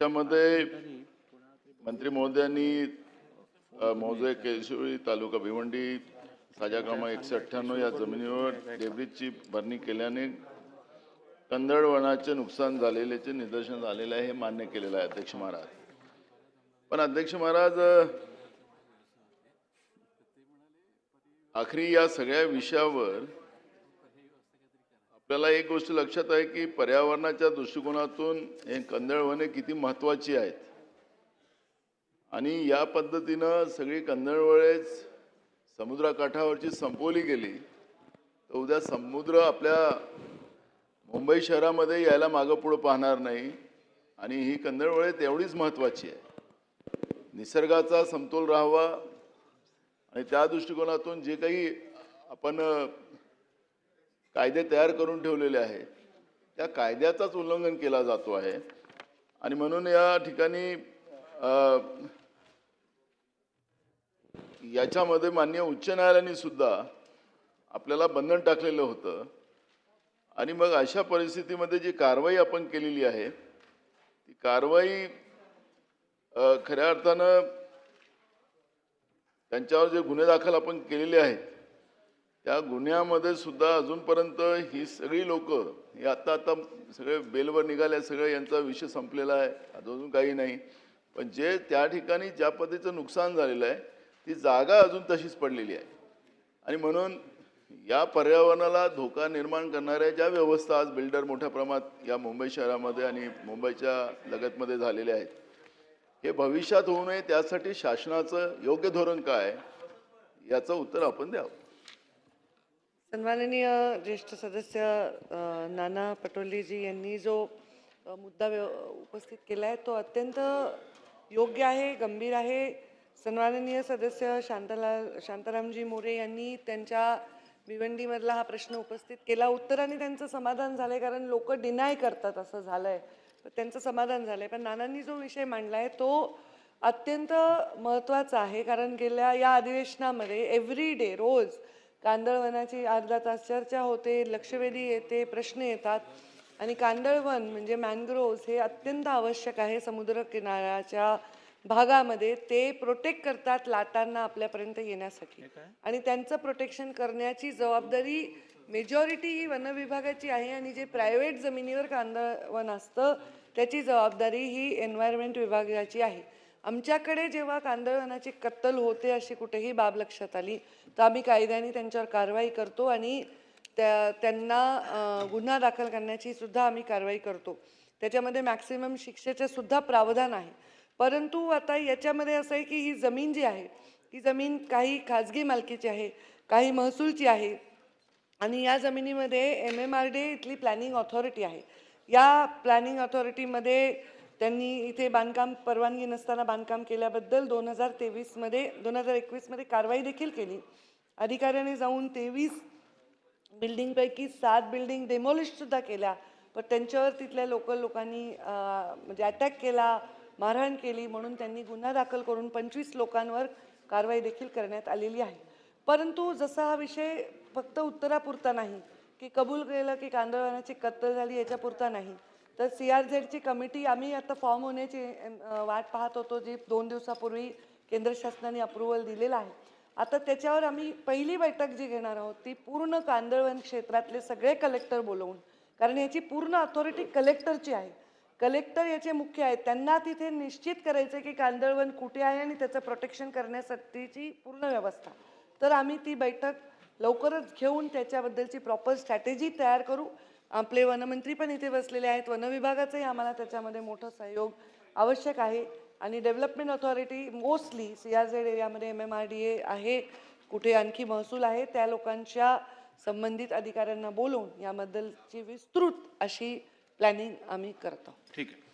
त्याच्यामध्ये मंत्री महोदयांनी मोजे मौजे तालुका भिवंडी साजा क्रमांक एकशे अठ्ठ्याण्णव या जमिनीवर डेब्रिजची भरणी केल्याने कंदळवनाचे नुकसान झालेल्याचे निदर्शन झालेले आहे हे मान्य केलेलं आहे अध्यक्ष महाराज. पण अध्यक्ष महाराज आखरी या सगळ्या विषयावर आपल्याला एक गोष्ट लक्षात आहे की पर्यावरणाच्या दृष्टिकोनातून हे कंदळ वने किती महत्वाची आहेत. आणि या पद्धतीनं सगळी कंदळवळेच समुद्रकाठावरची संपवली गेली तर उद्या समुद्र आपल्या मुंबई शहरामध्ये यायला मागं पुढं पाहणार नाही. आणि ही कंदळवळे तेवढीच महत्त्वाची आहे. निसर्गाचा समतोल राहावा. आणि त्या दृष्टिकोनातून जे काही आपण कायदे तयार करून ठेवलेले आहे त्या कायद्याचाच उल्लंघन केला जातो आहे. आणि म्हणून या ठिकाणी याच्यामध्ये मान्य उच्च न्यायालयाने सुद्धा आपल्याला बंधन टाकलेलं होतं. आणि मग अशा परिस्थितीमध्ये जी कारवाई आपण केलेली आहे ती कारवाई खऱ्या अर्थानं त्यांच्यावर जे गुन्हे दाखल आपण केलेले आहेत त्या गुन्ह्यामध्ये सुद्धा अजूनपर्यंत ही सगळी लोक हे आता आता सगळे बेलवर निघाले सगळं यांचा विषय संपलेला आहे अजून काही नाही. पण जे त्या ठिकाणी ज्या पद्धतीचं नुकसान झालेलं आहे ती जागा अजून तशीच पडलेली आहे. आणि म्हणून या पर्यावरणाला धोका निर्माण करणाऱ्या ज्या व्यवस्था आज बिल्डर मोठ्या प्रमाणात या मुंबई शहरामध्ये आणि मुंबईच्या लगतमध्ये झालेल्या आहेत हे भविष्यात होऊ नये त्यासाठी शासनाचं योग्य धोरण काय याचं उत्तर आपण द्यावं. सन्माननीय ज्येष्ठ सदस्य नाना पटोलेजी यांनी जो मुद्दा व्यव- उपस्थित केला आहे तो अत्यंत योग्य आहे गंभीर आहे. सन्माननीय सदस्य शांतालाल शांतारामजी मोरे यांनी त्यांच्या भिवंडीमधला हा प्रश्न उपस्थित केला. उत्तराने त्यांचं समाधान झालं आहे कारण लोक डिनाय करतात असं झालं तर त्यांचं समाधान झालं आहे पण नानांनी जो विषय मांडला आहे तो अत्यंत महत्त्वाचा आहे कारण गेल्या या अधिवेशनामध्ये एव्हरी डे रोज कांदळवनाची अर्धा तास चर्चा होते लक्षवेधी येते प्रश्न येतात. आणि कांदळवन म्हणजे मॅनग्रोव्ज हे अत्यंत आवश्यक आहे समुद्र किनाऱ्याच्या भागामध्ये. ते प्रोटेक्ट करतात लाटांना आपल्यापर्यंत येण्यासाठी. आणि त्यांचं प्रोटेक्शन करण्याची जबाबदारी मेजॉरिटी ही वनविभागाची आहे आणि जे प्रायव्हेट जमिनीवर कांदळवन असतं त्याची जबाबदारी ही एन्व्हायरमेंट विभागाची आहे. आमच्याकडे जेव्हा कांदळवनाची कत्तल होते अशी कुठेही बाब लक्षात आली तर आम्ही कायद्याने त्यांच्यावर कारवाई करतो आणि त्या त्यांना गुन्हा दाखल करण्याची सुद्धा आम्ही कारवाई करतो. त्याच्यामध्ये मॅक्सिमम शिक्षेचे सुद्धा प्रावधान आहे. परंतु आता याच्यामध्ये असं आहे की ही जमीन जी आहे ही जमीन काही खाजगी मालकीची आहे काही महसूलची आहे आणि या जमिनीमध्ये एम एम आर डी इथली प्लॅनिंग ऑथॉरिटी आहे. या प्लॅनिंग ऑथॉरिटीमध्ये त्यांनी इथे बांधकाम परवानगी नसताना बांधकाम केल्याबद्दल दोन हजार तेवीसमध्ये दोन हजार एकवीसमध्ये कारवाई देखील केली. अधिकाऱ्याने जाऊन तेवीस बिल्डिंगपैकी सात बिल्डिंग डेमॉलिशसुद्धा केल्या. पण त्यांच्यावर तिथल्या लोकल लोकांनी म्हणजे अटॅक केला मारहाण केली म्हणून त्यांनी गुन्हा दाखल करून पंचवीस लोकांवर कारवाई देखील करण्यात आलेली आहे. परंतु जसा हा विषय फक्त उत्तरापुरता नाही की कबूल केलं की कांदळवनाची कत्तल झाली याच्यापुरता नाही तर सी आर झेडची कमिटी आम्ही आता फॉर्म होण्याची वाट पाहत होतो जी दोन दिवसापूर्वी केंद्र शासनाने अप्रुव्हल दिलेलं आहे. आता त्याच्यावर आम्ही पहिली बैठक जी घेणार आहोत ती पूर्ण कांदळवन क्षेत्रातले सगळे कलेक्टर बोलवून कारण याची पूर्ण अथॉरिटी कलेक्टरची आहे. कलेक्टर याचे मुख्य आहेत त्यांना तिथे निश्चित करायचं की कांदळवन कुठे आहे आणि त्याचं प्रोटेक्शन करण्यासाठीची पूर्ण व्यवस्था. तर आम्ही ती बैठक लवकरच घेऊन त्याच्याबद्दलची प्रॉपर स्ट्रॅटेजी तयार करू. आपले वनमंत्री पण इथे बसलेले आहेत. वनविभागाचंही आम्हाला त्याच्यामध्ये मोठं सहयोग आवश्यक आहे. आणि development authority mostly C R Z एरियामध्ये M M R D A आहे. कुठे आणखी महसूल आहे त्या लोकांच्या संबंधित अधिकाऱ्यांना बोलवून याबद्दलची विस्तृत अशी प्लॅनिंग आम्ही करतो. ठीक आहे.